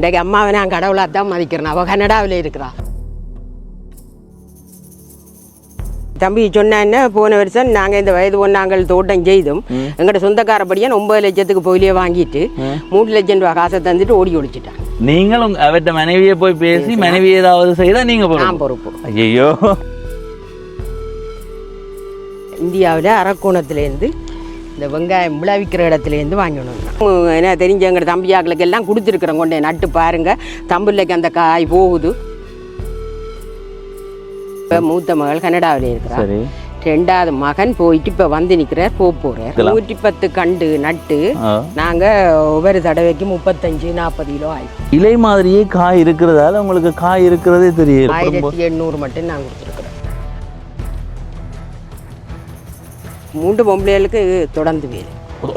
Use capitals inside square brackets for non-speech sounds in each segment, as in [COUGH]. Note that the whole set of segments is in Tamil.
இன்றைக்கு அம்மாவை நான் கடவுளாக தான் மதிக்கிறேன். அவள் கனடாவில் இருக்கிறா. தம்பி சொன்னேன்னா போன வருஷம் நாங்கள் இந்த வயது ஒன்றாங்கள் தோட்டம் செய்தும் எங்கள்ட சொந்தக்காரப்படியான் ஒன்பது லட்சத்துக்கு போயிலே வாங்கிட்டு மூணு லட்சம் ரூபா காசை தந்துட்டு ஓடி ஒழிச்சிட்டான். நீங்களும் அவர்கிட்ட மனைவியை போய் பேசி மனைவி ஏதாவது செய்தா நீங்க நான் பொறுப்பு. பொறுப்பு. ஐயோ இந்தியாவில் அரக்கோணத்துலேருந்து இந்த வெங்காயம் விளைவிக்கிற இடத்துலேருந்து வாங்கணும் என்ன தெரிஞ்ச எங்கள் தம்பியாக்களுக்கு எல்லாம் கொடுத்துருக்குறோம். கொண்டே நட்டு பாருங்க. தம்பிள்ளைக்கு அந்த காய் போகுது. இப்போ மூத்த மகள் கனடாவில் இருக்கிறா. சரி. ரெண்டாவது மகன் போயிட்டு இப்போ வந்து நிற்கிறார் போக போகிறார் நூற்றி பத்து கண்டு நட்டு. நாங்கள் ஒவ்வொரு தடவைக்கு முப்பத்தஞ்சு நாற்பது கிலோ ஆயிடுச்சு. இலை மாதிரியே காய் இருக்கிறதால உங்களுக்கு காய் இருக்கிறதே தெரியல ஆயிரத்தி எண்ணூறு மட்டும் நான் கொடுத்துருக்குறேன் மூன்று பொம்பளைகளுக்கு தொடர்ந்து வேறு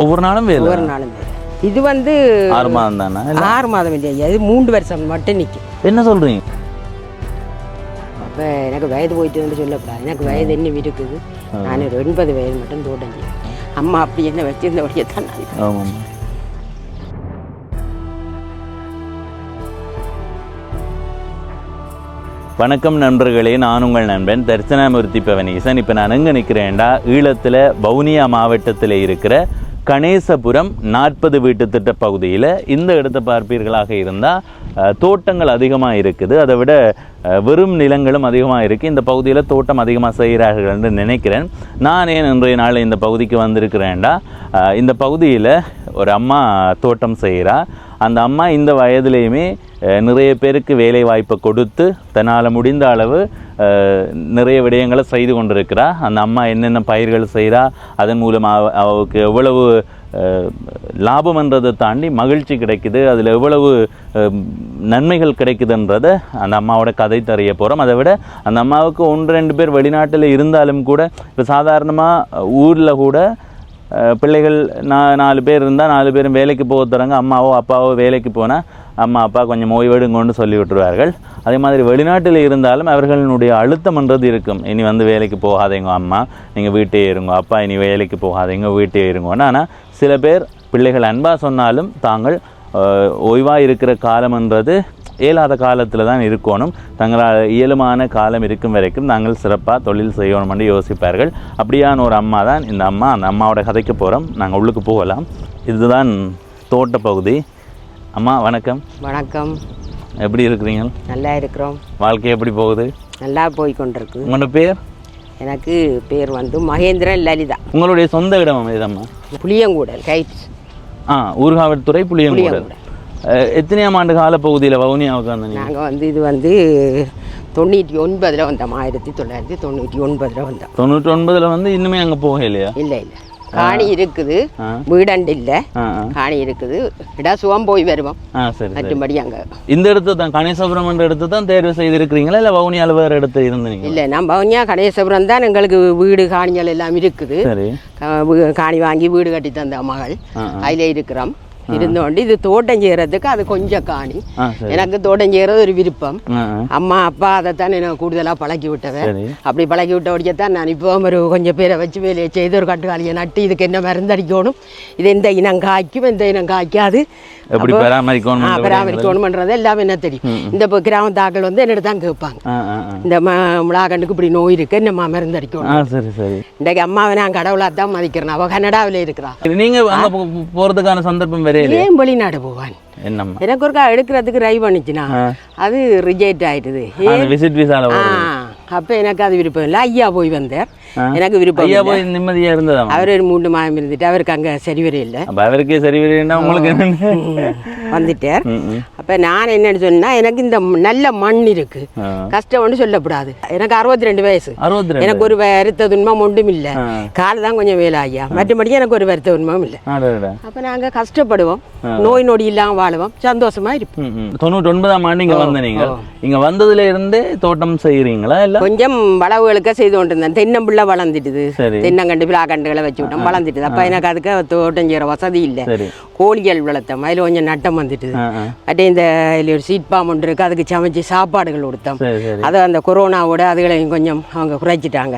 ஒவ்வொரு நாளும் வேலை? ஒவ்வொரு நாளும் வேறு இது வந்து ஆறு மாதம் தானே? ஆறு மாதம் இல்லையா? இது மூன்று வருஷம் மட்டும் நிற்கும் என்ன சொல்றீங்க? அப்போ எனக்கு வயது போயிட்டு வந்து சொல்லக்கூடாது. எனக்கு வயது என்ன இருக்குது? நான் ஒரு எண்பது வயது மட்டும் தோட்டம் அம்மா அப்படி என்ன வச்சிருந்தபடியே தான் நான் வணக்கம் நண்பர்களே நான் உங்கள் நண்பன் தர்சனாமூர்த்தி பவனீசன். இப்போ நான் எங்கே நிற்கிறேன்டா ஈழத்தில் வவுனியா மாவட்டத்தில் இருக்கிற கணேசபுரம் நாற்பது வீட்டு திட்ட பகுதியில் இந்த இடத்தை பார்ப்பீர்களாக இருந்தால் தோட்டங்கள் அதிகமாக இருக்குது. அதை விட வெறும் நிலங்களும் அதிகமாக இருக்குது இந்த பகுதியில் தோட்டம் அதிகமாக செய்கிறார்கள் என்று நினைக்கிறேன். நான் ஏன் இன்றைய நாள் இந்த பகுதிக்கு வந்திருக்கிறேன்டா? இந்த பகுதியில் ஒரு அம்மா தோட்டம் செய்கிறா அந்த அம்மா இந்த வயதுலேயுமே நிறைய பேருக்கு வேலை வாய்ப்பை கொடுத்து தன்னால் முடிந்த அளவு நிறைய விடயங்களை செய்து கொண்டிருக்கிறா. அந்த அம்மா என்னென்ன பயிர்கள் செய்கிறா அதன் மூலம் அவ- அவளுக்கு எவ்வளவு லாபம்ன்றதை தாண்டி மகிழ்ச்சி கிடைக்குது. அதில் எவ்வளவு நன்மைகள் கிடைக்குதுன்றதை அந்த அம்மாவோட கதை தெரிய போகிறோம் அதை விட அந்த அம்மாவுக்கு ஒன்று ரெண்டு பேர் வெளிநாட்டில் இருந்தாலும் கூட இப்போ சாதாரணமாக ஊரில் கூட பிள்ளைகள் நா நாலு பேர் இருந்தால் நாலு பேரும் வேலைக்கு போக தராங்க அம்மாவோ அப்பாவோ வேலைக்கு போனால் அம்மா அப்பா கொஞ்சம் ஓய்வெடுங்கன்னு சொல்லி விட்டுருவார்கள். அதே மாதிரி வெளிநாட்டில் இருந்தாலும் அவர்களினுடைய அழுத்தம்ன்றது இருக்கும். இனி வந்து வேலைக்கு போகாதீங்க அம்மா நீங்கள் வீட்டே இருங்க. அப்பா இனி வேலைக்கு போகாதீங்க வீட்டே இருங்கன்னு. ஆனால் சில பேர் பிள்ளைகள் அன்பாக சொன்னாலும் தாங்கள் ஓய்வாக இருக்கிற காலம்ன்றது இயலாத காலத்தில் தான் இருக்கணும். தங்களால் இயலுமான காலம் இருக்கும் வரைக்கும் நாங்கள் சிறப்பாக தொழில் செய்யணும்னு யோசிப்பார்கள். அப்படியான ஒரு அம்மா தான் இந்த அம்மா. அந்த அம்மாவோட கதைக்கு போகிறோம் நாங்கள் உள்ளுக்கு போகலாம். இதுதான் தோட்ட பகுதி. அம்மா வணக்கம். வணக்கம். எப்படி இருக்கிறீங்க? நல்லா இருக்கிறோம். வாழ்க்கை எப்படி போகுது? நல்லா போய் கொண்டிருக்கு. உங்களோட பேர்? எனக்கு பேர் வந்து மகேந்திரன் லலிதா. உங்களுடைய சொந்த இடம் இதம்மா புளியங்கூடல் கைட்ஸ் ஆ ஊர்காவல்துறை புளியங்கூடல். எத்தனையாம் ஆண்டு கால பகுதியில் வவுனியாவுக்கு வந்தீங்க நாங்கள் வந்து இது வந்து தொண்ணூற்றி ஒன்பதில் வந்தோம் ஆயிரத்தி தொள்ளாயிரத்தி தொண்ணூற்றி ஒன்பதில் வந்தோம். தொண்ணூற்றி ஒன்பதில் வந்து இன்னுமே அங்கே போக இல்லையா? இல்லை இல்லை. காணி இருக்குது. வீடண்டு இல்லை காணி இருக்குது. இடம் சுகம் போய் வருவோம். மற்றும்படி அங்கே இந்த இடத்த தான் கணேசபுரம் இடத்த தான் தேர்வு செய்திருக்கிறீங்களா? இல்லை வவுனியால வேறு இடத்த இருந்தீங்க இல்லை நம்ம பவனியா கணேசபுரம் தான் எங்களுக்கு வீடு காணிகள் எல்லாம் இருக்குது. காணி வாங்கி வீடு கட்டி தந்த மகள். அதில் இருக்கிறோம். இருந்தோண்டு இது தோட்டம் செய்கிறதுக்கு அது கொஞ்சம் காணி எனக்கு தோட்டம் செய்கிறது ஒரு விருப்பம் அம்மா அப்பா அதைத்தான் எனக்கு கூடுதலாக பழக்கி விட்டவன் அப்படி பழக்கி விட்டபடியே தான் நான் இப்போ ஒரு கொஞ்சம் பேரை வச்சு வேலையை செய்து ஒரு கட்டுக்காலியை நட்டு இதுக்கு என்ன மருந்தடிக்கணும் இது எந்த இனம் காய்க்கும் எந்த இனம் காய்க்காது எப்படி பராமரிக்கணும் பராமரிக்கணுமன்றது எல்லாமே என்ன தெரியும்? இந்த இப்போ கிராமத்தாக்கள் வந்து என்னிட்ட தான் கேட்பாங்க. இந்த மிளகாண்டுக்கு இப்படி நோய் இருக்கு என்னம்மா மருந்தடிக்கணும் ஆ சரி சரி. இன்றைக்கு அம்மாவை நான் கடவுளாக தான் மதிக்கிறேன். அவள் கனடாவில் இருக்கிறா. சரி, நீங்க அங்க போ- போ- போறதுக்கான சந்தர்ப்பம் வரையில ஏன் வெளிநாடு போவான் என்னம்மா? எனக்கு ஒருக்கா எடுக்கிறதுக்கு ட்ரை பண்ணிச்சுனா அது ரிஜெக்ட் ஆயிட்டுது அந்த விசிட் விசால ஆ. அப்போ எனக்கு அது விருப்பம் இல்லை. ஐயா போய் வந்தார். எனக்கு விருப்பம் ஐயா போய் நிம்மதியா இருந்ததாம்மா அவர் ஒரு மூன்று மாதம் இருந்துட்டு அவருக்கு அங்கே சரி வர இல்லை அவருக்கே சரி உங்களுக்கு என்ன வந்துட்டார். அப்போ நான் என்னன்னு சொன்னா எனக்கு இந்த நல்ல மண் இருக்கு. ஆ. கஷ்டம்னு சொல்லக்கூடாது எனக்கு அறுபத்தி ரெண்டு வயசு எனக்கு ஒரு வருத்த துன்பம் ஒன்றும் இல்லை. கால் தான் கொஞ்சம் வேலை ஐயா மற்றபடி எனக்கு ஒரு வருத்த துன்பம் இல்லை. அப்போ நாங்கள் கஷ்டப்படுவோம். நோய் நொடி இல்லாமல் வாழுவோம். சந்தோஷமா இருப்போம். தொண்ணூற்றி ஒன்பதாம் ஆண்டு இங்க வந்த நீங்க இங்க வந்ததுல இருந்தே தோட்டம் செய்யறீங்களா இல்ல? கொஞ்சம் வளவுகளுக்க செய்து கொண்டிருந்தேன். தென்னம்பிள்ளை வளர்ந்துட்டுது. தென்னங்கண்டு பிளாக்கண்டுகளை வச்சு விட்டோம். வளர்ந்துட்டுது. அப்போ எனக்கு அதுக்கு தோட்டம் செய்கிற வசதி இல்லை. கோழிகள் வளர்த்தோம். அதில் கொஞ்சம் நட்டம் வந்துட்டுது. மற்ற இந்த இதுல ஒரு சீட் பாம் ஒன்று இருக்குது அதுக்கு சமைச்சு சாப்பாடுகள் கொடுத்தோம் அதை அந்த கொரோனாவோட அதுகளையும் கொஞ்சம் அவங்க குறைச்சிட்டாங்க.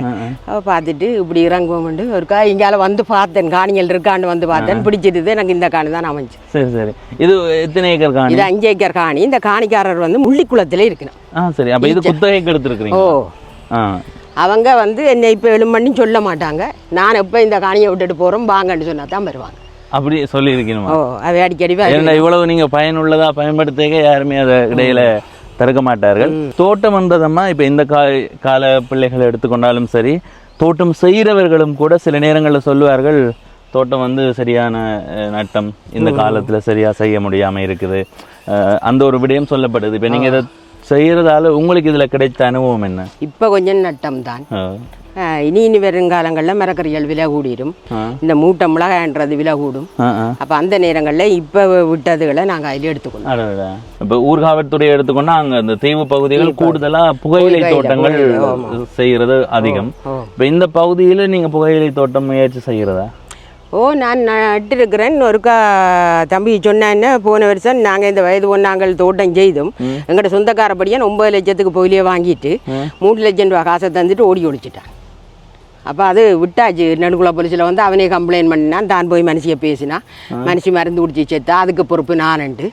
பார்த்துட்டு இப்படி இறங்குவோம்ண்டு ஒரு கா இங்கால வந்து பார்த்தேன் காணிகள் இருக்கான்னு வந்து பார்த்தேன். பிடிச்சிருது எனக்கு இந்த காணி தான் அமைஞ்சு. சரி சரி. இது எத்தனை ஏக்கர் காணி? இது அஞ்சு ஏக்கர் காணி. இந்த காணிக்காரர் வந்து முள்ளிக்குளத்தில் இருக்கணும் ஆ சரி. அப்ப இது குத்தகைக்கு எடுத்துருக்கிறீங்க? ஓ. ஆ. அவங்க வந்து என்னை இப்போ எழும்பண்ணி சொல்ல மாட்டாங்க. நான் எப்போ இந்த காணியை விட்டுட்டு போகிறோம் வாங்கன்னு சொன்னா தான் வருவாங்க. அப்படி சொல்லியிருக்கணுமா? அவை அடிக்கடி இவ்வளவு நீங்க பயனுள்ளதா பயன்படுத்திக்க யாருமே அதை இடையில தடுக்க மாட்டார்கள். தோட்டம் என்றதம்மா இப்ப இந்த கா கால பிள்ளைகளை எடுத்துக்கொண்டாலும் சரி தோட்டம் செய்கிறவர்களும் கூட சில நேரங்களில் சொல்லுவார்கள் தோட்டம் வந்து சரியான நட்டம். இந்த காலத்துல சரியா செய்ய முடியாம இருக்குது. அந்த ஒரு விடயம் சொல்லப்படுது. இப்ப நீங்க இதை செய்யறதால உங்களுக்கு இதுல கிடைத்த அனுபவம் என்ன? இப்போ கொஞ்சம் நட்டம் தான் இனி இனி வருங்காலங்களில் மரக்கறிகள் விலை கூடிடும். இந்த மூட்டை மிளகான்றது விலை கூடும். அப்போ அந்த நேரங்களில் இப்போ விட்டதுகளை நாங்கள் அதில் எடுத்துக்கணும். இப்ப ஊர்காவல்துறையை எடுத்துக்கொண்டா அங்க இந்த தீவு பகுதிகள் கூடுதலா புகையிலை தோட்டங்கள் செய்யறது அதிகம். இப்ப இந்த பகுதியில நீங்க புகையிலை தோட்டம் முயற்சி செய்யறதா ஓ நான் நட்டிருக்கிறேன். ஒருக்கா தம்பி சொன்னேன்னு போன வருஷம் நாங்கள் இந்த வயது ஒன்றாங்கள் தோட்டம் செய்தோம். எங்கள்கிட்ட சொந்தக்காரப்படியான் ஒன்பது லட்சத்துக்கு போயிலே வாங்கிட்டு மூணு லட்சம் ரூபா காசை தந்துட்டு ஓடி ஒழிச்சிட்டான் அப்போ அது விட்டாச்சு. நடுக்குள்ள போலீஸில் வந்து அவனே கம்ப்ளைண்ட் பண்ணினான் தான் போய் மனுஷியை பேசினா. மனுஷி மருந்து குடிச்சு செத்தா அதுக்கு பொறுப்பு நானுண்டு.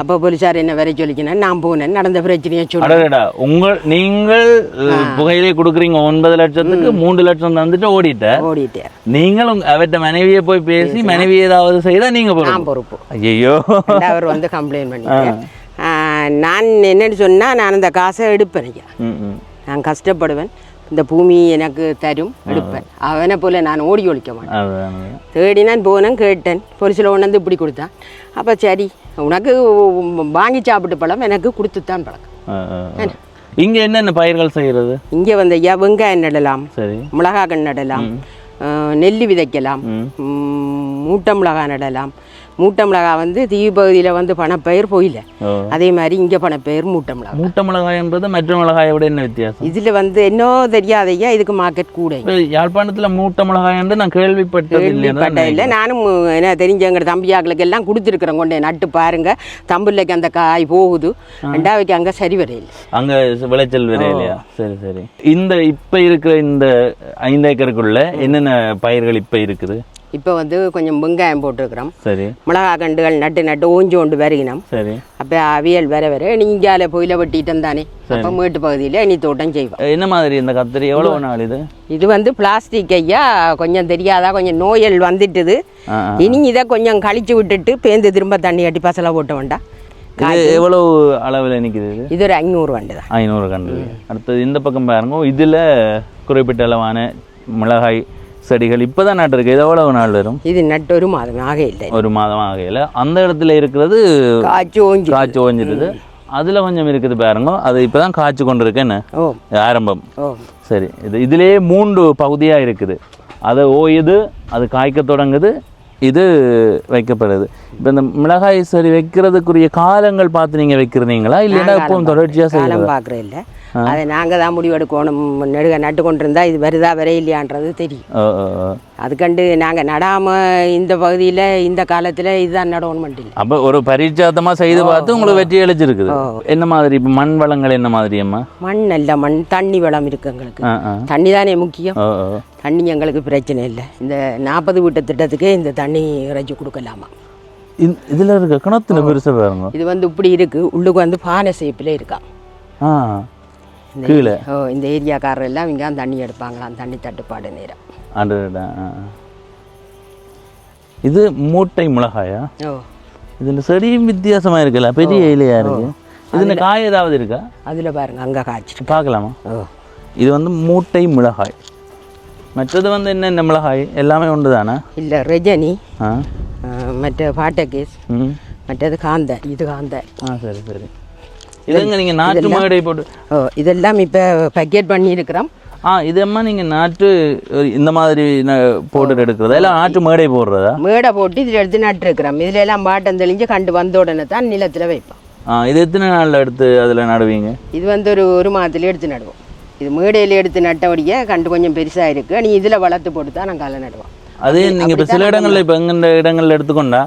அப்போ போலீஸார் என்ன வரை சொல்லிக்கினேன் நான் போனேன் நடந்த பிரச்சனையை சொல்லி அடடா உங்கள் நீங்கள் புகையிலை கொடுக்குறீங்க ஒன்பது லட்சத்துக்கு மூன்று லட்சம் தந்துட்டு ஓடிட்ட ஓடிட்டார் நீங்கள் அவர்கிட்ட மனைவியை போய் பேசி மனைவி ஏதாவது செய்தா நீங்க நான் பொறுப்பு. பொறுப்பு. ஐயோ அவர் வந்து கம்ப்ளைண்ட் பண்ணிட்டேன் நான் என்னன்னு சொன்னால் நான் அந்த காசை எடுப்பேன். நான் கஷ்டப்படுவேன். இந்த பூமி எனக்கு தரும் எடுப்பேன். அவனை போல நான் ஓடி ஒழிக்க மாட்டேன். அதான். தேடி நான் போனேன் கேட்டேன். கொண்டு வந்து இப்படி கொடுத்தான். அப்போ சரி உனக்கு வாங்கி சாப்பிட்டு பழம் எனக்கு கொடுத்துத்தான் பழக்கம். இங்க என்னென்ன பயிர்கள் செய்யறது? இங்கே வந்து ஐயா வெங்காயம் நடலாம். சரி. மிளகாக்கன் நடலாம். நெல்லி விதைக்கலாம். மூட்டை மிளகா நடலாம். மூட்டை மிளகா வந்து தீவு பகுதியில் வந்து பணப்பயிர் போயில. அதே மாதிரி இங்கே பணப்பயிர் மூட்டை மிளகா மூட்டை மிளகாய் என்பது மற்ற மிளகாயை விட என்ன வித்தியாசம்? இதில் வந்து என்ன தெரியாதையா இதுக்கு மார்க்கெட் கூட யாழ்ப்பாணத்துல மூட்டை மிளகாய் என்று நான் கேள்விப்பட்டது கேள்விப்பட்ட இல்லை. நானும் என்ன தெரிஞ்சவங்க தம்பியாக்களுக்கு எல்லாம் கொடுத்துருக்குறேன். கொண்டே நட்டு பாருங்க. தம்புள்ளைக்கு அந்த காய் போகுது. ரெண்டாவைக்கு அங்கே சரி வரையில். அங்க விளைச்சல் வேற இல்லையா? சரி சரி. இந்த இப்ப இருக்கிற இந்த ஐந்து ஏக்கருக்குள்ள என்னென்ன பயிர்கள் இப்ப இருக்குது? இப்போ வந்து கொஞ்சம் வெங்காயம் போட்டிருக்கிறோம். சரி. மிளகா கண்டுகள் நட்டு நட்டு ஓஞ்சு கொண்டு வருகினோம் சரி. அப்போ அவியல் வர வர நீங்கால பொயில வெட்டிட்டோம் தானே. அப்போ மேட்டு பகுதியில் இனி தோட்டம் செய்வோம். என்ன மாதிரி இந்த கத்திரி? எவ்வளவு நாள் இது? இது வந்து பிளாஸ்டிக் ஐயா கொஞ்சம் தெரியாதா கொஞ்சம் நோயல் வந்துட்டுது. இனி இதை கொஞ்சம் கழிச்சு விட்டுட்டு பேந்து திரும்ப தண்ணி கட்டி பசலை போட்ட வேண்டாம். எவ்வளவு அளவுல நிக்குது இது? இது ஒரு ஐநூறு வண்டு தான். ஐநூறு கன்று அடுத்தது இந்த பக்கம் பாருங்க. இதுல குறிப்பிட்ட அளவான மிளகாய் செடிகள் இப்பதான் நட்டிருக்கு இது எவ்வளவு நாள் வரும்? இது நட்டு ஒரு மாதம் ஆக இல்லை ஒரு மாதம் ஆகையில. அந்த இடத்துல இருக்கிறது காய்ச்சி ஓஞ்சி காய்ச்சி ஓஞ்சிருது. அதுல கொஞ்சம் இருக்குது பாருங்க. அது இப்பதான் காய்ச்சி கொண்டு இருக்கேன்னு ஆரம்பம். சரி. இது இதிலேயே மூன்று பகுதியா இருக்குது. அது ஓயுது அது காய்க்க தொடங்குது. இது வைக்கப்படுது. இப்போ இந்த மிளகாய் சரி வைக்கிறதுக்குரிய காலங்கள் பார்த்து நீங்க வைக்கிறீங்களா? இல்லைன்னா எப்பவும் தொடர்ச்சியா காலம் செய்யறதா? பார்க்குற இல்லை. அதை நாங்கள் தான் முடிவெடுக்கணும். நெடுக நட்டு கொண்டு இருந்தா இது வருதா வரையிலையான்றது தெரியும். அதுக்கண்டு நாங்கள் நடாமல் இந்த பகுதியில் இந்த காலத்தில் இதுதான் இல்லை. அப்ப ஒரு பரீட்சாத்தமா செய்து பார்த்து உங்களுக்கு வெற்றி அளிச்சிருக்குது. என்ன மாதிரி இப்போ மண் வளங்கள் என்ன மாதிரி அம்மா மண் நல்ல மண் தண்ணி வளம் இருக்கு எங்களுக்கு. தண்ணி தானே முக்கியம். தண்ணி எங்களுக்கு பிரச்சனை இல்லை. இந்த நாற்பது வீட்டு திட்டத்துக்கே இந்த தண்ணி இறைச்சி கொடுக்கலாமா? இதுல இருக்க கிணத்துல பெருசா பாருங்க இது வந்து இப்படி இருக்கு. உள்ளுக்கு வந்து பானை சேப்பில் இருக்கா. ஆ. இந்த கீழே. ஓ இந்த ஏரியாக்காரர் எல்லாம் இங்கே தண்ணி எடுப்பாங்களாம். தண்ணி தட்டுப்பாடு நேரம். இது மூட்டை மிளகாயா? ஓ. இதுல செடியும் வித்தியாசமா இருக்குல்ல. பெரிய இலையா இருக்கு? இதுல காய் ஏதாவது இருக்கா? அதில் பாருங்க அங்கே காய்ச்சிட்டு பார்க்கலாமா? ஓ. இது வந்து மூட்டை மிளகாய். மற்றது வந்து என்னென்ன மிளகாய் எல்லாமே உண்டு தானே இல்லை ரஜினி மற்ற பாட்டகேஸ் மற்றது காந்தார் இது காந்தார் ஆ சரி சரி இதுங்க நீங்க நாட்டு மாடை போட்டு ஓ இதெல்லாம் இப்போ பேக்கெட் பண்ணியிருக்கிறோம் ஆ இது அம்மா நீங்க நாட்டு இந்த மாதிரி போட்டு எடுக்கிறதா இல்லை நாட்டு மேடை போடுறதா மேடை போட்டு இதில் எடுத்து நட்டுருக்கிறோம் இதில் எல்லாம் பாட்டம் தெளிஞ்சு கண்டு வந்த உடனே தான் நிலத்தில் வைப்போம் ஆ இது எத்தனை நாள்ல எடுத்து அதுல நடுவீங்க இது வந்து ஒரு ஒரு மாதத்துல எடுத்து நடுவோம் இது மேடையில் எடுத்து நட்டபடியே கண்டு கொஞ்சம் பெருசாக இருக்குது நீ இதில் வளர்த்து போட்டு தான் நாங்கள் அதில் நடுவோம் அதே நீங்க இப்ப சில இடங்கள்ல இப்ப எங்க இடங்கள்ல எடுத்துக்கொண்டா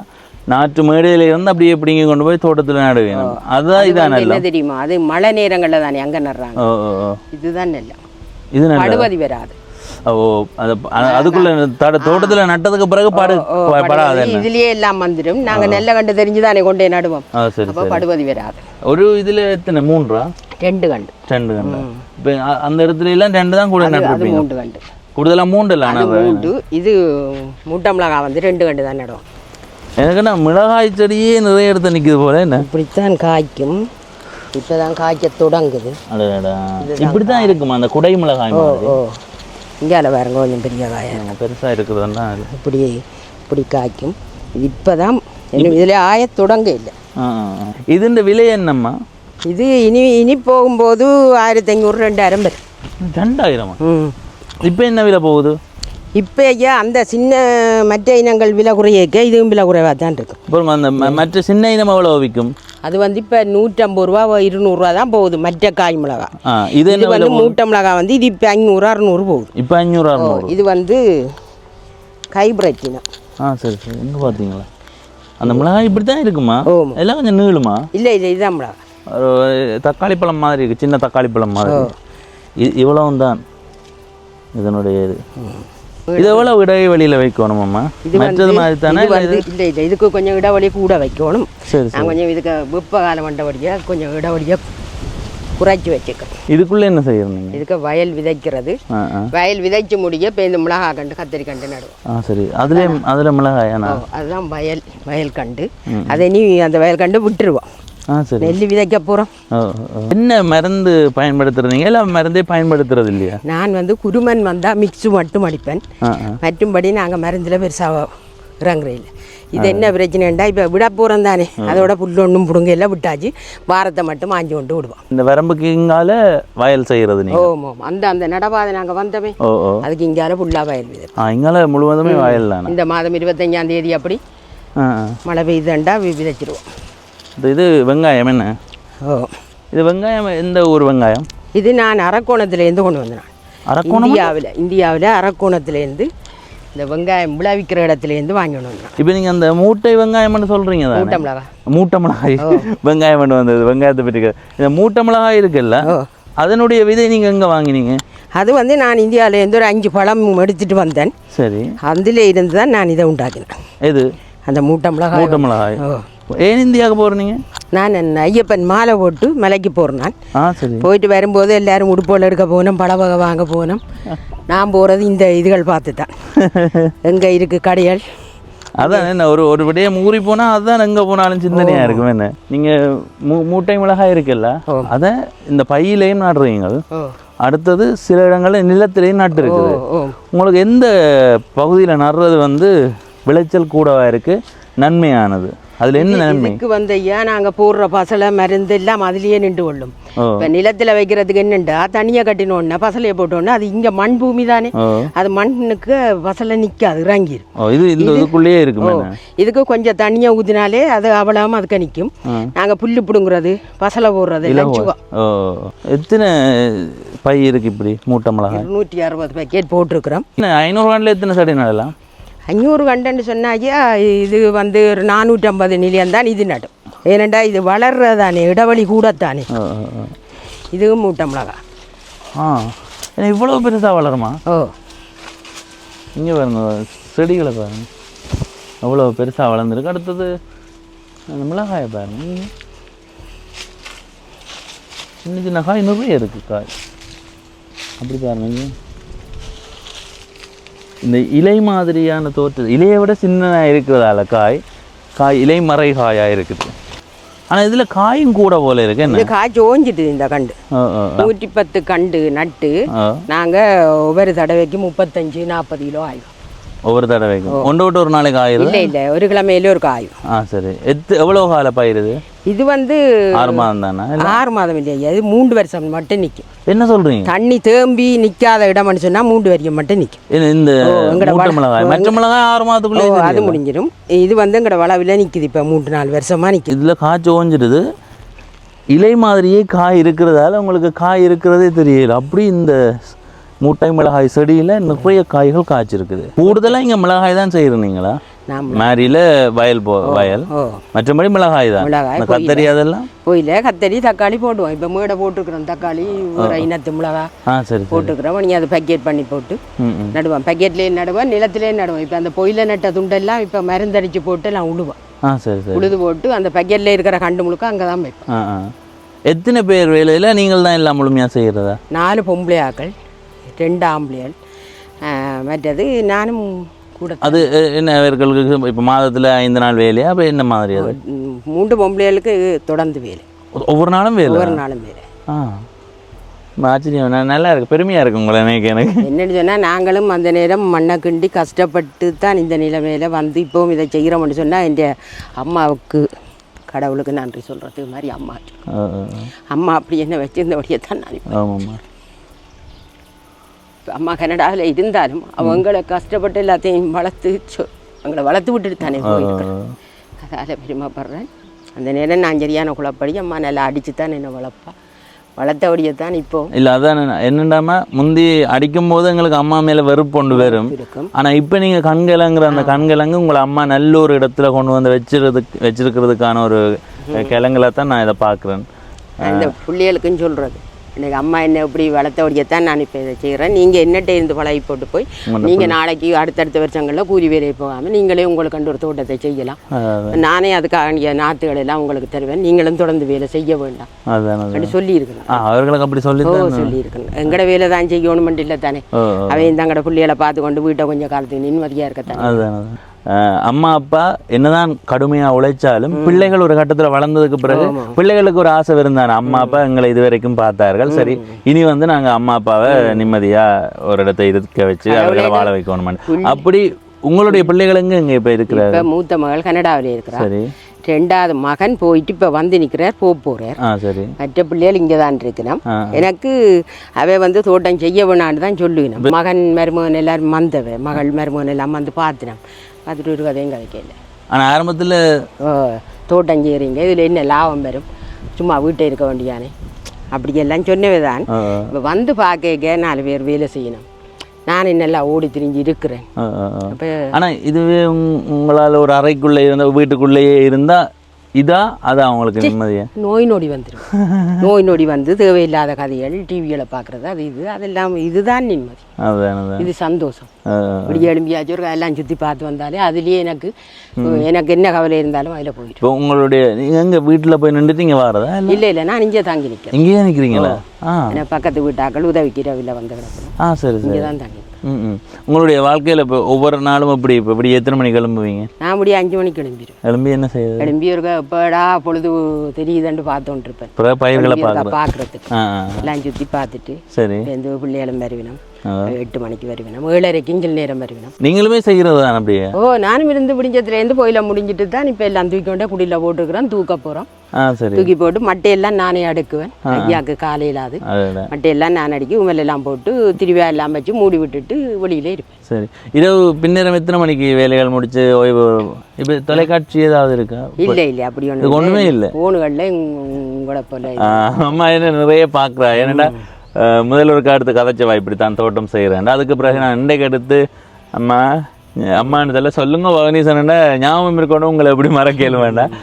நாற்று மேடையில இருந்து அப்படியே பிடிங்கி கொண்டு போய் தோட்டத்துல நட வேணும் அதுதான் அது இதான் என்ன தெரியுமா? அது மழை நேரங்கள்ல தானே அங்க நடுறாங்க. இதுதான் நெல்லம். இது படுவதி வராது. ஓ அது அதுக்குள்ள தட தோட்டத்துல நட்டதுக்கு பிறகு படு படாது இதுலயே எல்லாம் வந்துடும் நாங்க நெல்லை கண்டு தெரிஞ்சுதானே கொண்டே நடுவோம். அப்ப படுவதி வராது. ஒரு இதுல எத்தனை? மூன்றா? ரெண்டு கண்டு. ரெண்டு கண்டு. இப்போ அந்த இடத்துல எல்லாம் ரெண்டு தான் கூட நட்டுருப்பீங்க மூன்று கண்டு. கூடுதலா மூன்று இல்லை ஆனால் மூன்று. இது முட்டை மிளகா வந்து ரெண்டு கண்டு தான் நடுவோம் எனக்கு என்ன மிளகாய் செடியே நிறைய இடத்துல நிக்குது போல என்ன? இப்படித்தான் காய்க்கும். இப்பதான் காய்க்க தொடங்குது. இப்படி தான் இருக்குமா அந்த குடை மிளகாய் இங்கால பாருங்க கொஞ்சம் பெரிய காயா ஆமா, பெருசா இருக்குதுன்னா இப்படி இப்படி காய்க்கும். இன்னும் இதுல ஆய தொடங்க இல்லை. ஆ, ஆ, ஆ. இது இந்த விலை என்னம்மா? இது இனி இனி போகும்போது ஆயிரத்தி ஐநூறு ரெண்டாயிரம் வரும். ரெண்டாயிரமா? ம். இப்போ என்ன விலை போகுது? இப்போ ஐயா அந்த சின்ன மற்ற இனங்கள் விலை குறையக்க இதுவும் விலை குறைவாக தான் இருக்கும். அப்புறம் அந்த மற்ற சின்ன இனம் எவ்வளோ விற்கும்? அது வந்து இப்போ நூற்றம்பது ரூபா இருநூறுவா தான் போகுது மற்ற காய் மிளகா. இது வந்து மூட்டை மிளகா வந்து இது இப்போ ஐநூறு அறுநூறு போகுது. இப்போ அஞ்சூறு அறுநூறு. இது வந்து கைபிரட்டினம் ஆ சரி சரி. எங்கே பார்த்தீங்களா அந்த மிளகாய் இப்படி தான் இருக்குமா? ஆமா. எல்லாம் கொஞ்சம் நீளுமா? இல்லை இல்லை இதுதான் மிளகா. தக்காளி பழம் மாதிரி இருக்கு சின்ன தக்காளி பழம் மாதிரி. இ- இவ்வளவும் தான் இதனுடைய இது. இது எவ்வளவு இடைவெளியில் வைக்கணுமாம்மா இது மற்றது மாதிரி தானே? இல்லை இல்லை இதுக்கு கொஞ்சம் இடைவெளி கூட வைக்கணும். சரி நான் கொஞ்சம் இதுக்கு வெப்ப காலம் வந்தபடியாக கொஞ்சம் இடைவெளியாக குறைச்சி வச்சுக்கேன் இதுக்குள்ளே என்ன செய்யணும் இதுக்கு வயல் விதைக்கிறது. வயல் விதைச்சு முடிய இப்போ இந்த மிளகா கண்டு கத்திரி கண்டு நடுவோம். ஆ சரி. அதுலேயே அதில் மிளகாயாண்ணா ஓ, அதுதான் வயல் வயல் கண்டு. அதை நீ அந்த வயல் கண்டு விட்டுருவோம். நெல் விதைக்க போகிறோம். என்ன மருந்து பயன்படுத்துறீங்க? இல்லை மருந்தே பயன்படுத்துறது இல்லையா? நான் வந்து குருமன் வந்தால் மிக்ஸு மட்டும் அடிப்பேன். மற்றும்படி நாங்கள் மருந்தில் பெருசாக இறங்குறையில் இது என்ன பிரச்சனைண்டா இப்போ விட போகிறோம் தானே. அதோட புல் ஒன்றும் பிடுங்க எல்லாம் விட்டாச்சு. வாரத்தை மட்டும் மாஞ்சி கொண்டு விடுவோம். இந்த வரம்புக்கு இங்கால வயல் செய்கிறது ஓம் அந்த அந்த நடபாதை நாங்கள் வந்தோமே. அதுக்கு இங்கால ஃபுல்லாக வயல் விதை. இங்கால முழுவதுமே வயல் தானே? இந்த மாதம் இருபத்தஞ்சாம் தேதி அப்படி மழை பெய்யுதுண்டா விதைச்சிருவோம். இது- வெங்காயம் என்ன? ஓ. இது வெங்காயம் எந்த ஊர் வெங்காயம்? இது நான் அரக்கோணத்துலேருந்து கொண்டு வந்தேன் அரக்கோணம்? இந்தியாவில் இந்தியாவில் அரக்கோணத்துலேருந்து இந்த வெங்காயம் விளைவிக்கிற இடத்துலேருந்து வாங்கி கொண்டு வந்தேன். இப்போ நீங்கள் அந்த மூட்டை வெங்காயம்னு சொல்கிறீங்க மூட்டை மிளகா. மூட்டை மிளகாய். வெங்காயம் கொண்டு வந்தது வெங்காயத்தை பற்றி இந்த மூட்டை மிளகாய் இருக்குல்ல. அதனுடைய விதை நீங்கள் எங்கே வாங்கினீங்க? அது வந்து நான் இந்தியாவிலேருந்து ஒரு அஞ்சு பழம் எடுத்துட்டு வந்தேன். சரி. அதில் இருந்து தான் நான் இதை உண்டாக்கினேன். எது? அந்த மூட்டை மிளகாய்? மூட்டை மிளகாய். ஏன் இந்தியாவுக்கு போகிறீங்க நான் ஐயப்பன் மாலை போட்டு மலைக்கு போகிறேன் நான் போயிட்டு வரும்போது எல்லாரும் உடுப்போல் எடுக்க போனோம் பழ வகை வாங்க போனோம் நான் போகிறது இந்த இதுகள் பார்த்து தான் [LAUGHS] எங்கே இருக்குது கடைகள்? அதான் என்ன ஒரு ஒரு விடயம் ஊறி போனால் அதுதான் எங்கே போனாலும் சிந்தனையாக இருக்கும் என்ன? நீங்கள் மூ மூட்டை மிளகாய் இருக்குல்ல அதை இந்த பையிலையும் நடுறீங்க அடுத்தது சில இடங்களில் நிலத்திலையும் நட்டு இருக்குது. உங்களுக்கு எந்த பகுதியில் நடுறது வந்து விளைச்சல் கூடவா இருக்குது நன்மையானது. அதில் என்ன நன்மை? வந்து ஐயா நாங்கள் போடுற பசலை மருந்து எல்லாம் அதுலேயே நின்று கொள்ளும். இப்போ நிலத்தில் வைக்கிறதுக்கு என்னண்டா? தனியாக கட்டினோன்னா பசலையை போட்டோன்னா அது இங்கே மண் பூமி தானே அது மண்ணுக்கு பசலை நிற்காது இறங்கிடும் இது இந்த இதுக்குள்ளேயே இருக்குமே? இதுக்கு கொஞ்சம் தண்ணியாக ஊற்றினாலே அது அவளாமல் அதுக்கு நிற்கும் நாங்கள் புல்லு பிடுங்குறது பசலை போடுறது எத்தனை பை இருக்கு இப்படி மூட்டை மிளகாய்? இருநூற்றி அறுபது பேக்கெட் போட்டிருக்கிறோம். ஐநூறு எத்தனை செடி நடலாம்? அஞ்சூறு கண்டுன்னு சொன்னாக்கியா இது வந்து ஒரு நானூற்றம்பது நிலையம் தான் இது நடும். ஏனண்டா இது வளர்றதானே இடைவெளி கூடத்தானே. இதுவும் மூட்டை மிளகா. ஆ. ஏன்னா இவ்வளோ பெருசாக வளருமா? ஓ. இங்கே பாருங்க செடிகளை பாருங்க. அவ்வளோ பெருசாக வளர்ந்துருக்கு. அடுத்தது அந்த மிளகாயை பாருங்க. சின்ன சின்ன காய் நிறைய இருக்கு காய். அப்படி பாருங்க. இந்த இலை மாதிரியான தோற்று இலையை விட சின்னதாக இருக்கிறதால காய் காய் இலை மறை காயாக இருக்குது. ஆனால் இதில் காயும் கூட போல இருக்கு. என்ன? காய்ச்சி ஓஞ்சிட்டு இந்த கண்டு. நூற்றி பத்து கண்டு நட்டு நாங்கள் ஒவ்வொரு தடவைக்கு முப்பத்தஞ்சு நாற்பது கிலோ ஆகும் ஒவ்வொரு தடவைக்கும். ஒன்று விட்டு ஒரு நாளைக்கு ஆயிரும்? இல்லை இல்லை ஒரு கிழமையில ஒரு காயும். ஆ சரி. எத்து எவ்வளோ கால பயிருது? இது வந்து ஆறு மாதம் தானே? ஆறு மாதம் இல்லையா? இது மூன்று வருஷம் மட்டும் நிற்கும் என்ன சொல்றீங்க? தண்ணி தேம்பி நிற்காத இடம்னு சொன்னால் மூன்று வரைக்கும் மட்டும் நிற்கும் இந்த வள- மிளகாய். மற்ற மிளகாய் ஆறு மாதத்துக்குள்ளே அது முடிஞ்சிடும் இது வந்து எங்கட வளவில் நிற்குது இப்போ மூன்று நாலு வருஷமாக நிற்குது இதில் காய்ச்சி ஓஞ்சிடுது. இலை மாதிரியே காய் இருக்கிறதால உங்களுக்கு காய் இருக்கிறதே தெரியல. அப்படி இந்த மூட்டை மிளகாய் செடியில் நிறைய காய்கள் காய்ச்சிருக்குது. கூடுதலாக இங்கே மிளகாய் தான் செய்கிறீங்களா மேரியில் வயல் போ வயல். மற்றபடி மிளகாய் தான். கத்தரி அதெல்லாம்? கோயில கத்தரி தக்காளி போடுவோம். இப்போ மேடை போட்டுருக்குறோம். தக்காளி ஒரு இனத்து மிளகா ஆ சரி போட்டுக்கிறோம் நீங்கள் அதை பேக்கெட் பண்ணி போட்டு நடுவோம். பேக்கெட்லேயே நடுவோம் நிலத்திலே நடுவோம். இப்போ அந்த பொயில நட்ட துண்டெல்லாம் இப்போ மருந்தடிச்சு போட்டு எல்லாம் உழுவோம். ஆ சரி சரி. உழுது போட்டு அந்த பேக்கெட்டில் இருக்கிற கண்டு முழுக்க அங்கே தான் வைப்போம் எத்தனை பேர் வேலையில்? நீங்கள் தான் எல்லாம் முழுமையாக செய்கிறதா நாலு பொம்பளையாக்கள். ரெண்டு ஆம்பளையாள் ஆஹ் மற்றது நானும் கூட அது என்ன அவர்களுக்கு இப்போ மாதத்தில் ஐந்து நாள் வேலையா அப்போ என்ன மாதிரி அது? மூன்று பொம்பளைகளுக்கு தொடர்ந்து வேலை. ஒவ்வொரு நாளும் வேலை? ஒவ்வொரு நாளும் வேலை. ஆ. ஆச்சரியம். நல்லா இருக்கு. பெருமையாக இருக்கு உங்களை எனக்கு எனக்கு. என்னன்னு சொன்னால் நாங்களும் அந்த நேரம் மண்ணை கிண்டி கஷ்டப்பட்டு தான் இந்த நிலைமையில வந்து இப்போவும் இதை செய்கிறோம்னு சொன்னால் என் அம்மாவுக்கு கடவுளுக்கு நன்றி சொல்கிறதுக்கு மாதிரி அம்மா. அம்மா அப்படி என்ன வச்சிருந்தபடியே தான் நான் ஆமாம்மா. அம்மா கனடாவில் இருந்தாலும் அவங்கள கஷ்டப்பட்டு எல்லாத்தையும் வளர்த்து அவங்கள வளர்த்து விட்டுட்டு தானே போயிருக்கிறேன் அதால் பெருமைப்படுறேன் அந்த நேரம் நான் சரியான குழப்படி அம்மா நல்லா அடித்து தான் என்னை வளர்ப்பா வளர்த்தபடியே தான் இப்போ இல்லை அதான் என்ன- என்னண்டாமா முந்தி அடிக்கும் போது எங்களுக்கு அம்மா மேலே வெறுப்பு கொண்டு வரும் இருக்கும் ஆனால் இப்போ நீங்கள் கண்கிழங்குற அந்த கண்கிழங்கு உங்களை அம்மா நல்ல ஒரு இடத்துல கொண்டு வந்து வச்சிருக்கிறதுக்கு வச்சிருக்கிறதுக்கான ஒரு கிழங்குல தான் நான் இதை பார்க்குறேன் இந்த பிள்ளைகளுக்குன்னு சொல்கிறது எனக்கு அம்மா என்ன இப்படி வளர்த்தபடியே தான் நான் இப்போ இதை செய்கிறேன் நீங்கள் என்னட்ட இருந்து பழகி போட்டு போய் நீங்கள் நாளைக்கு அடுத்தடுத்த வருஷங்களில் கூலி வேலையை போகாமல் நீங்களே உங்களுக்கு கண்டு ஒரு தோட்டத்தை செய்யலாம். நானே அதுக்காக நாற்றுகள் எல்லாம் உங்களுக்கு தருவேன். நீங்களும் தொடர்ந்து வேலை செய்ய வேண்டாம். அப்படி சொல்லியிருக்கிறேன் ஆ அவர்களுக்கு அப்படி சொல்லி ஓ சொல்லியிருக்கேன் எங்கட வேலை தான் செய்யணுமெண்ட் இல்லை தானே. அவன் தங்கட பிள்ளைகளை பார்த்து கொண்டு வீட்டை கொஞ்சம் காலத்துக்கு நிம்மதியாக இருக்கத்தானே. அம்மா அப்பா என்னதான் கடுமையா உழைச்சாலும் பிள்ளைகள் ஒரு கட்டத்துல வளர்ந்ததுக்கு பிறகு பிள்ளைகளுக்கு ஒரு ஆசை இருந்தாரு அம்மா அப்பா எங்களை இது வரைக்கும் பார்த்தார்கள். சரி இனி வந்து நாங்க அம்மா அப்பாவை நிம்மதியா ஒரு இடத்தை இருக்க வச்சு அவர்களை வாழ வைக்கணும் அப்படி உங்களுடைய பிள்ளைகள் எங்க இங்க இப்ப இருக்கிறாரு? இப்போ மூத்த மகள் கனடாவில் இருக்கிறா சரி. ரெண்டாவது மகன் போயிட்டு இப்போ வந்து நிற்கிறார் போக போகிறார் சரி. மற்ற பிள்ளைகள் இங்கே தான் இருக்கிறோம். ஆ. எனக்கு அவ வந்து தோட்டம் செய்ய வேணான்னு தான் சொல்லுவினோம். மகன் மருமகன் எல்லாரும் வந்தவ. மகள் மருமகன் எல்லாம் வந்து பார்த்துனோம். பார்த்துட்டு ஒரு கதையும் கதைக்கல. ஆனா ஆரம்பத்துல தோட்டம் செய்கிறீங்க இதில் என்ன லாபம் வரும்? சும்மா வீட்டை இருக்க வேண்டியானே அப்படியெல்லாம் சொன்னவே தான் இப்போ வந்து பார்க்க நாலு பேர் வேலை செய்யணும். நான் என்னெல்லாம் ஓடி திரிஞ்சு இருக்கிறேன். ஆ, ஆ, ஆ. அப்போ ஆனா இதுவே உங்- உங்களால ஒரு அறைக்குள்ள இருந்த வீட்டுக்குள்ளேயே இருந்தா இதா? அது அவங்களுக்கு நிம்மதியா? நோய் நொடி வந்துடும் [LAUGHS] நோய் நொடி வந்து தேவையில்லாத கதைகள் டிவிகளை பார்க்குறது அது இது அதெல்லாம் இதுதான் நிம்மதி. இது சந்தோஷம். இப்படி எலும்பியாச்சும் ஒரு எல்லாம் சுற்றி பார்த்து வந்தாலே அதுலேயே எனக்கு எனக்கு என்ன கவலை இருந்தாலும் அதில் போயிடும். இப்போ உங்களுடைய நீங்க எங்க வீட்டுல போய் நின்றுட்டு இங்க வாரதா இல்ல? இல்லை நான் இங்கே தாங்கி நிற்கிறேன் இங்கேயே எனக்கு பக்கத்து வீட்டாக்கள் உதவிக்கிற இல்லை வந்து கிடக்கணும் ஆ சரி இங்கே தான் தாங்கி ம் உங்களுடைய வாழ்க்கையில இப்போ ஒவ்வொரு நாளும் இப்படி இப்போ இப்படி எத்தனை மணி கிளம்புவீங்க? நான் அப்படியே அஞ்சு மணிக்கு எழும்பிடுவேன் கிளம்பி என்ன செய்யுது எழும்பி ஒரு எப்படா பொழுது தெரியுதுன்னு பார்த்துட்டு இருப்பேன் பிறகு பயிர்களை பார்க்குறேன் பார்க்குறதுக்கு. எல்லாம் சுற்றி பார்த்துட்டு சரி. எந்த பிள்ளைகளும் வருவினம். எட்டு மணிக்கு வருவினம் ஏழரைக்கு சில நேரம் வருவினம் நீங்களுமே செய்கிறது தான் அப்படியே? ஓ நானும் இருந்து முடிஞ்சதுலேருந்து போயில முடிஞ்சிட்டு தான் இப்போ எல்லாம் தூக்கி கொண்டே குடியில் போட்டுருக்குறோம் தூக்க போகிறோம் தூக்கி போட்டு மட்டையெல்லாம் நானே அடுக்குவேன். ஐயாக்கு காலையில் அது மட்டையெல்லாம் நான் அடுக்கி உமெல்லாம் போட்டு திருவிழா எல்லாம் வச்சு மூடி விட்டுட்டு வெளியிலே இருப்பேன். சரி. இரவு பின்னேரம் எத்தனை மணிக்கு வேலைகள் முடிச்சு ஓய்வு? இப்போ தொலைக்காட்சி ஏதாவது இருக்கா? இல்லை இல்லை அப்படி ஒன்று ஒண்ணுமே இல்லை. ஃபோனுகளில் உங்களை போல அம்மா என்ன நிறைய பார்க்குறா ஏன்னா முதல்வருக்கு அடுத்து கதைச்சவா இப்படி தான் தோட்டம் செய்கிறேன். அதுக்கு பிறகு நான் இன்றைக்கு எடுத்து அம்மா அம்மான்னு சொல்ல சொல்லுங்க பவனீசன்டா ஞாபகம் இருக்கணும் உங்களை எப்படி மறக்கல வேண்டாம்.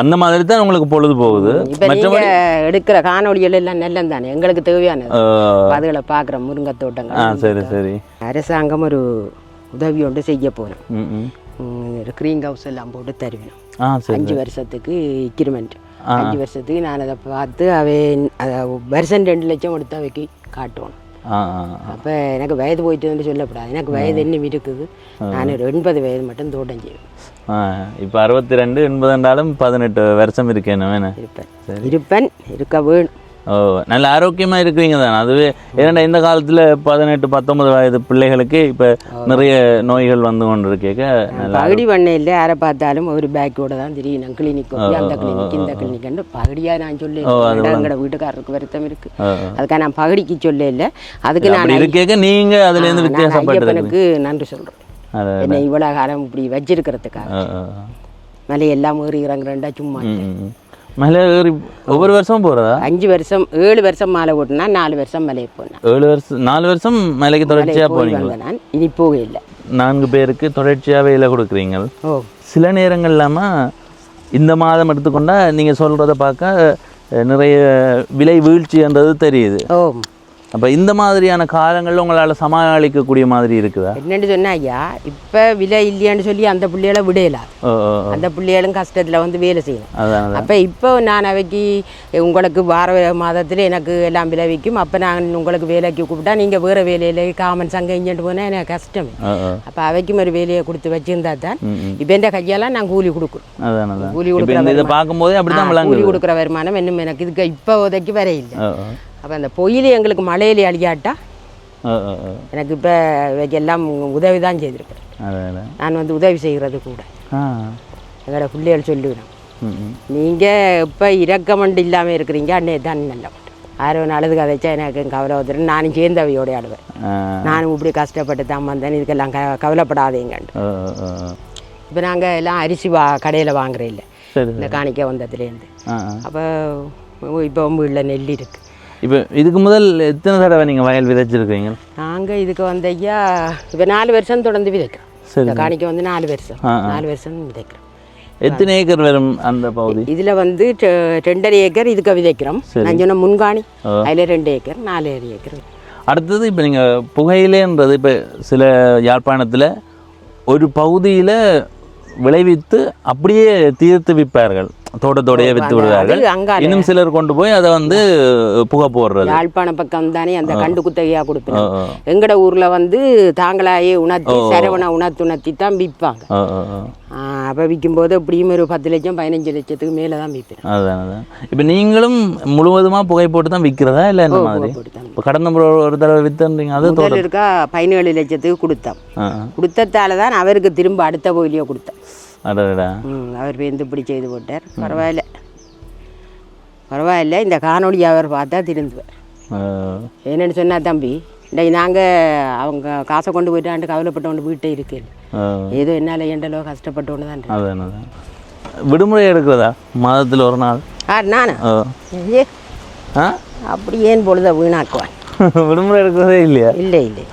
அந்த மாதிரி தான் உங்களுக்கு பொழுது போகுது. நீங்கள் எடுக்கிற காணொளிகள் எல்லாம் நல்லம் தானே? எங்களுக்கு தேவையானது. ஆ, அதுகளை பார்க்குற முருங்கை ஆ தோட்டங்கள் சரி சரி. அரசாங்கம் ஒரு உதவி ஒன்று செய்ய ம் க்ரீன் ஹவுஸ் எல்லாம் போட்டு தருவேன். ஆ அஞ்சு வருஷத்துக்கு இக்ரிமெண்ட் அஞ்சு வருஷத்துக்கு நான் அதை பார்த்து அவன் அதை வருஷம் ரெண்டு லட்சம் கொடுத்து அவைக்கு காட்டுவோம் அப்போ எனக்கு வயது போயிட்டுன்னு சொல்லக்கூடாது எனக்கு வயது இன்னும் இருக்குது? நான் ஒரு எண்பது வயது மட்டும் தோட்டம் செய்வேன். இப்போ அறுபத்தி ரெண்டு எண்பதுண்டாலும் பதினெட்டு வருஷம் இருக்கு என்ன வேணும் இருப்பேன் இருப்பேன் இருக்க வேணும். ஓ நல்ல ஆரோக்கியமாக இருக்கிறீங்க தானே. அதுவே ஏன்னா இந்த காலத்தில் பதினெட்டு பத்தொன்பது வயது பிள்ளைகளுக்கு இப்போ நிறைய நோய்கள் வந்து கொண்டு இருக்கேக்க பகுடி பண்ணையில் யாரை பார்த்தாலும் ஒரு பேக்கோட தான் தெரியும் கிளினிக் அந்த கிளினிக் இந்த கிளினிக்னு பகுடியா நான் சொல்லி எங்களோட வீட்டுக்காரருக்கு வருத்தம் இருக்கு. அதுக்காக நான் பகுடிக்கு சொல்ல இல்லை. அதுக்கு நான் இருக்கேக்க நீங்கள் அதுலேருந்து நான் வித்தியாசப்பட்டு நன்றி சொல்கிறேன் என்னை இவ்வளோ காலம் இப்படி வச்சிருக்கிறதுக்காக. ஆ, ஆ, ஆ. மலை எல்லாம் ஏறி இறங்குறேன்டா சும்மா. மலை ஏறி ஒவ்வொரு வருஷமும் போகிறதா அஞ்சு வருஷம் ஏழு வருஷம் மாலை ஓட்டுனா நாலு வருஷம் மலையை போனேன் ஏழு வருஷம் நாலு வருஷம் மலைக்கு தொடர்ச்சியாக போனீங்க நான் இனி போக இல்லை நான்கு பேருக்கு தொடர்ச்சியாகவே இலை கொடுக்குறீங்க ஓ சில நேரங்கள் இல்லாமல் இந்த மாதம் எடுத்துக்கொண்டா நீங்கள் சொல்கிறத பார்க்க நிறைய விலை வீழ்ச்சின்றது தெரியுது ஓ அப்போ இந்த மாதிரியான காலங்களில் உங்களால் சமாளிக்கக்கூடிய மாதிரி இருக்குதா? என்னன்னு சொன்னா ஐயா இப்போ விலை இல்லையான்னு சொல்லி அந்த பிள்ளைகளை விடையலாம். அந்த பிள்ளைகளும் கஷ்டத்தில் வந்து வேலை செய்யணும். அப்போ இப்போ நான் அவைக்கு உங்களுக்கு வார மாதத்தில் எனக்கு எல்லாம் விளைவிக்கும் அப்போ நான் உங்களுக்கு வேலைக்கு கூப்பிட்டா நீங்கள் வேறு வேலையில் காமன் சங்கம் இங்கேட்டு போனால் எனக்கு கஷ்டம். அப்போ அவைக்கும் ஒரு வேலையை கொடுத்து வச்சிருந்தா தான். இப்போ இந்த கையெல்லாம் நான் கூலி கொடுக்குறோம் கூலி கொடுக்குற கூலி கொடுக்குற வருமானம் இன்னும் எனக்கு இதுக்கு இப்போ உதைக்கு வர இல்லை ஓ ஓ. அப்போ அந்த பொயிலே எங்களுக்கு மழையில அழியாட்டா? எனக்கு இப்போ எல்லாம் உதவி தான் அதான் நான் வந்து உதவி செய்கிறது கூட. எங்களோட பிள்ளைகள் சொல்லுவேன் நீங்கள் இப்போ இரக்கமண்டு இல்லாமல் இருக்கிறீங்க அண்ணே தான் நல்ல ஆரவன் அழுது கதைச்சா எனக்கு கவலை வந்துடும் நானும் சேர்ந்தவையோட அழுவேன். ஆ. நானும் இப்படி கஷ்டப்பட்டு தான் வந்தேன். இதுக்கெல்லாம் க ஓ. இப்போ நாங்கள் எல்லாம் அரிசி வா கடையில் வாங்குறேன் இல்லை. இந்த காணிக்க வந்ததுலேருந்து. அப்போ இப்போ வீட்டில் நெல் இருக்குது இப்போ இதுக்கு முதல் எத்தனை தடவை நீங்கள் வயல் விதைச்சிருக்கீங்க? நாங்கள் இதுக்கு வந்த ஐயா இப்போ நாலு வருஷம் தொடர்ந்து விதைக்கிறோம். சரி காணிக்க வந்து நாலு வருஷம். நாலு வருஷம் விதைக்கிறோம். எத்தனை ஏக்கர் வரும் அந்த பகுதி? இதில் வந்து ரெண்டரை ஏக்கர் இதுக்கு விதைக்கிறோம். நான் சொன்ன முன்காணி. அதில் ரெண்டு ஏக்கர் நாலு ஏக்கர் அடுத்தது இப்போ நீங்கள் புகையிலேன்றது இப்போ சில யாழ்ப்பாணத்தில் ஒரு பகுதியில் விளைவித்து அப்படியே தீர்த்து விற்பார்கள். தோட்டத்தோடையே விற்று விடுவார்கள் இன்னும் சிலர் கொண்டு போய் அதை வந்து புகை போடுறது. யாழ்ப்பாண பக்கம் தானே அந்த கண்டு கொடுப்பேன். ஓ எங்கட ஊர்ல வந்து தாங்களாயே உணர்த்தி சரவணா உணர்த்தி உணர்த்தி தான் விற்பாங்க. அப்போ விற்கும்போது எப்படியும் ஒரு பத்து லட்சம் பதினஞ்சு லட்சத்துக்கு மேலே தான் விற்பேன். அதான் அதான். இப்போ நீங்களும் முழுவதுமாக புகை போட்டு தான் விற்கிறதா இல்லை என்ன மாதிரி? இப்போ கடந்த ஒரு தடவை வித்துன்றீங்க அது முதல் இருக்கா பதினேழு லட்சத்துக்கு கொடுத்தோம். கொடுத்ததால தான் அவருக்கு திரும்ப அடுத்த கோயிலையோ கொடுத்தேன். அவர் வந்து இப்படி செய்து போட்டார். பரவாயில்ல. பரவாயில்ல இந்த காணொளி அவர் பார்த்தா திருந்துவார். என்னன்னு சொன்னா தம்பி இன்றைக்கு நாங்கள் அவங்க காசை கொண்டு போயிட்டான்ட்டு கவலைப்பட்டவொண்டு வீட்டை இருக்கு ஆ. ஏதோ என்னால் எண்டலோ கஷ்டப்பட்டோன்னு தான் விடுமுறை எடுக்கிறதா? மாதத்தில் ஒரு நாள்? ஆ நானா? ஏ ஆ? அப்படி ஏன் பொழுத வீணாக்குவான்? விடுமுறை எடுக்கிறதே இல்லையா? இல்லை இல்லை.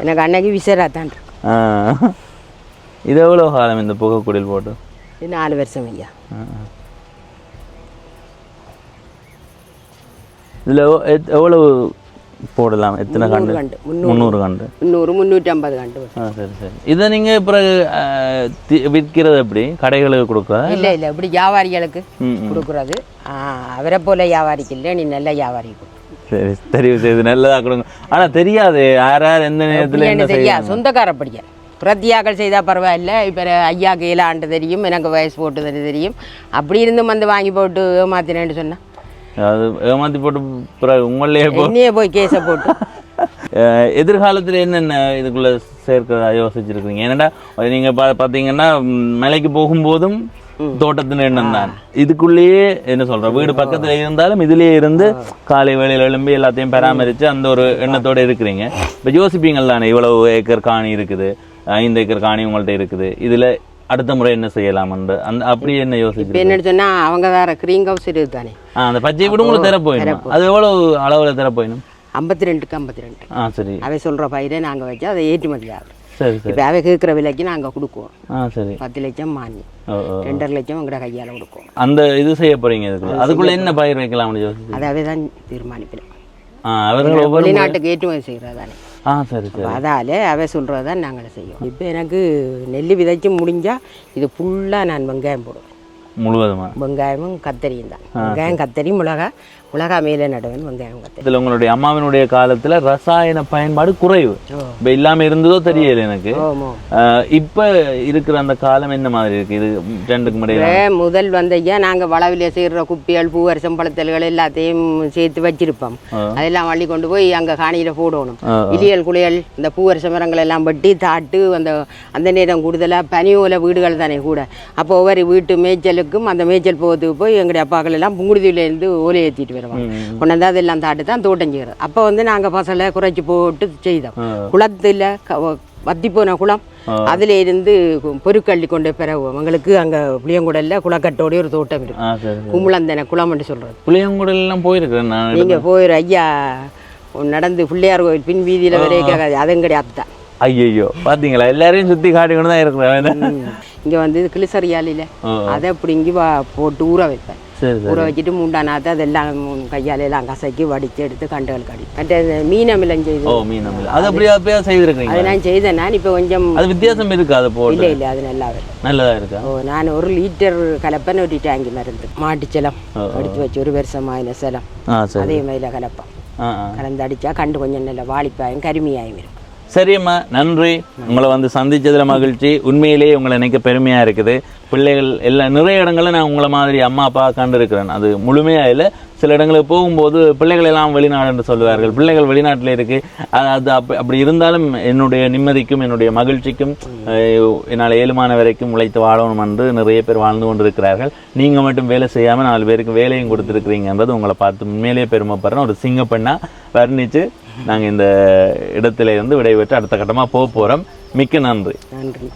எனக்கு அன்னைக்கு விசரா தான் இருக்கு ஆ. இது எவ்வளோ காலம் இந்த புகைக்குடில் போட்டு? இது நாலு வருஷம் ஐயா. இதில் எவ்வளவு போடலாம்? எத்தனை கண்டு முந்நூறு. கண்டு முந்நூறு முந்நூற்றி ஐம்பது கண்டு சரி சரி. இதை நீங்கள் பிறகு விற்கிறது எப்படி? கடைகளுக்கு கொடுக்குறதா? இல்லை இல்லை? இப்படி வியாபாரிகளுக்கு. கொடுக்குறது. அவரை போல வியாபாரிக்கு இல்லை நீ நல்ல வியாபாரி கொடு. சரி தெரிவு செய்து நல்லதாக கொடுங்க. ஆனால் தெரியாது யார் யார் எந்த நேரத்தில் என்ன எனக்கு தெரியா செய்ய சொந்தக்காரப்படியா பிரத்தியாக்கள் செய்தால் பரவாயில்ல. இப்போ ஐயாக்கு ஏழாண்டு தெரியும் எனக்கு வயசு போட்டு தெரியும். அப்படி இருந்தும் வந்து வாங்கி போட்டு ஏமாத்தினேன்னு சொன்னா? அது ஏமாற்றி போட்டு பிறகு உங்களே என்னையே போய் கேஸை போட்டு. [LAUGHS] எதிர்காலத்தில் என்னென்ன இதுக்குள்ள சேர்க்கிறதா யோசிச்சிருக்கீங்க ஏன்னாடா நீங்கள் பா பார்த்தீங்கன்னா மலைக்கு போகும்போதும் தோட்டத்தின் எண்ணம் தான். இதுக்குள்ளேயே என்ன சொல்ற? வீடு பக்கத்துல இருந்தாலும் இதுலயே இருந்து காலை வேளையில எழும்பி எல்லாத்தையும் பராமரிச்சு அந்த ஒரு எண்ணத்தோட இருக்கிறீங்க. இப்போ யோசிப்பீங்கள் தானே இவ்வளவு ஏக்கர் காணி இருக்குது. ஐந்து ஏக்கர் காணி உங்கள்ட்ட இருக்குது. இதுல அடுத்த முறை என்ன செய்யலாம்ன்ற அந்த அப்படி என்ன யோசிக்கிறீங்க? என்னன்னு சொன்னா அவங்க வேற க்ரீன் ஹவுஸ் இருக்குது தானே. அந்த பச்சை வீடு உங்களுக்கு தர போயிடும் அது எவ்வளவு அளவுல தர போயிடும் ஐம்பத்தி ரெண்டுக்கு ஐம்பத்தி ரெண்டு ஆ சரி. அவை சொல்கிற பயிரை நாங்கள் வச்சு அதை ஏற்றுமதி ஆகுது சரி சரி. இப்போ அவை கேட்குற விலைக்கு நாங்கள் கொடுக்குவோம். ஆ சரி. பத்து லட்சம் மானியம் ரெண்டரை லட்சம் எங்கட கையால் கொடுக்குவோம். அந்த இது செய்ய போறீங்க இதுக்குள்ள. அதுக்குள்ள என்ன பயிர் வைக்கலாம்னு யோசிச்சு அதாவே தான் தீர்மானிப்பிடும் ஆ அவர்கள் வெளிநாட்டுக்கு ஏற்றுமதி செய்கிறது தானே. ஆ சரி சரி. அதால் அவை சொல்கிறது தான் நாங்கள் செய்வோம் இப்போ எனக்கு நெல் விதைச்சு முடிஞ்சால் இது ஃபுல்லாக நான் வெங்காயம் போடுவேன். முழுவதுமா? வெங்காயமும் கத்தரியும் தான். வெங்காயம் கத்தரி மிளகா மிளகா மேலே நடுவேன் கத்தரி இதுல உங்களுடைய அம்மாவினுடைய காலத்துல ரசாயன பயன்பாடு குறைவு. இப்ப இல்லாம இருந்ததோ தெரியல எனக்கு. இப்ப இருக்கிற அந்த காலம் என்ன மாதிரி இருக்கு? இது ரெண்டுக்கும் இடையில. இப்போ முதல் வந்து ஐயா நாங்கள் வளவில செய்கிற குப்பிகள் பூவரசம் பழத்தல்கள் எல்லாத்தையும் சேர்த்து வச்சிருப்போம். அதெல்லாம் வள்ளி கொண்டு போய் அங்கே காணியில் போடணும். இலியல் குளியல் இந்த பூவரச மரங்கள் எல்லாம் வெட்டி தாட்டு அந்த அந்த நேரம் கூடுதலாக பனியோல வீடுகள் தானே கூட. அப்போ ஒவ்வொரு வீட்டு மேய்ச்சலுக்கும் அந்த மேய்ச்சல் போகிறதுக்கு போய் எங்களுடைய அப்பாக்கள் எல்லாம் புங்குடுதியிலேருந்து ஓலை ஏற்றிட்டு வருவாங்க கொண்டாந்து அதெல்லாம் தாட்டு தான் தோட்டம் செய்கிறது அப்போ வந்து நாங்கள் பசலை குறைச்சி போட்டு செய்தோம். குளத்தில் வத்தி போன குளம். அதுல இருந்து பொருட்கள்ளி கொண்டு பெறவும். எங்களுக்கு அங்க புளியங்குடல்ல குளக்கட்டோட ஒரு தோட்டம் இருக்கு. ஆ சரி கும்பலந்தன குளம்னு சொல்றது. போயிருக்கிறேன் நான் நீங்க போயிரு ஐயா. நடந்து பிள்ளையார் கோயில் பின் வீதியில வரைக்கும் அதுவும் கிடையாது தான் ஐயோ பாத்தீங்களா? எல்லாரையும் சுத்தி காட்டிக்கொண்டு தான் இருக்கிறேன். இங்க வந்து கிளிசரியாலில அதை பிடுங்கி வா- போட்டு ஊற வைப்பேன். ஊற வச்சுட்டு மூண்டா நாத்து அதெல்லாம் கையால எல்லாம் கசக்கி வடித்து எடுத்து கண்டுகள் கடி. மற்ற மீனமிலம் செய்து. ஓ மீன் அமிலம். அது அப்படியே அப்படியே செய்திருக்கீங்க அது நான் செய்தேன். நான் இப்போ கொஞ்சம் அது வித்தியாசம் இருக்கு அதை போட்டு? இல்லை இல்லை அது நல்லா வரும் நல்லதா இருக்கா? ஓ நான் ஒரு லிட்டர் கலப்பேன் ஒரு டேங்கி மருந்து. மாட்டுச்சலம் எடுத்து வச்சு ஒரு வருஷமாயின செலம். அதே மாதிரில கலப்பேன். கலந்து அடிச்சா கண்டு கொஞ்சம் நல்ல வாளிப்பாயும் கருமியாயும் இருக்கும். சரியம்மா நன்றி. உங்களை வந்து சந்தித்ததில் மகிழ்ச்சி. உண்மையிலேயே உங்களை நினைக்க பெருமையாக இருக்குது. பிள்ளைகள் எல்லா நிறைய இடங்களில் நான் உங்களை மாதிரி அம்மா அப்பா கண்டிருக்கிறேன். அது முழுமையாக இல்லை சில இடங்களுக்கு போகும்போது பிள்ளைகள் எல்லாம் வெளிநாடு என்று சொல்லுவார்கள். பிள்ளைகள் வெளிநாட்டில் இருக்கு. அது அது அப்ப- அப்படி இருந்தாலும் என்னுடைய நிம்மதிக்கும் என்னுடைய மகிழ்ச்சிக்கும் என்னால் ஏழுமான வரைக்கும் உழைத்து வாழணும் என்று நிறைய பேர் வாழ்ந்து கொண்டிருக்கிறார்கள். நீங்க மட்டும் வேலை செய்யாம நாலு பேருக்கு வேலையும் கொடுத்துருக்கிறீங்கன்றது உங்களை பார்த்து உண்மையிலேயே பெருமைப்படுறேன். ஒரு சிங்க பெண்ணா வர்ணிச்சு நாங்க இந்த இடத்துல இருந்து விடைபெற்று அடுத்த கட்டமா போக போறோம். மிக்க நன்றி. நன்றி.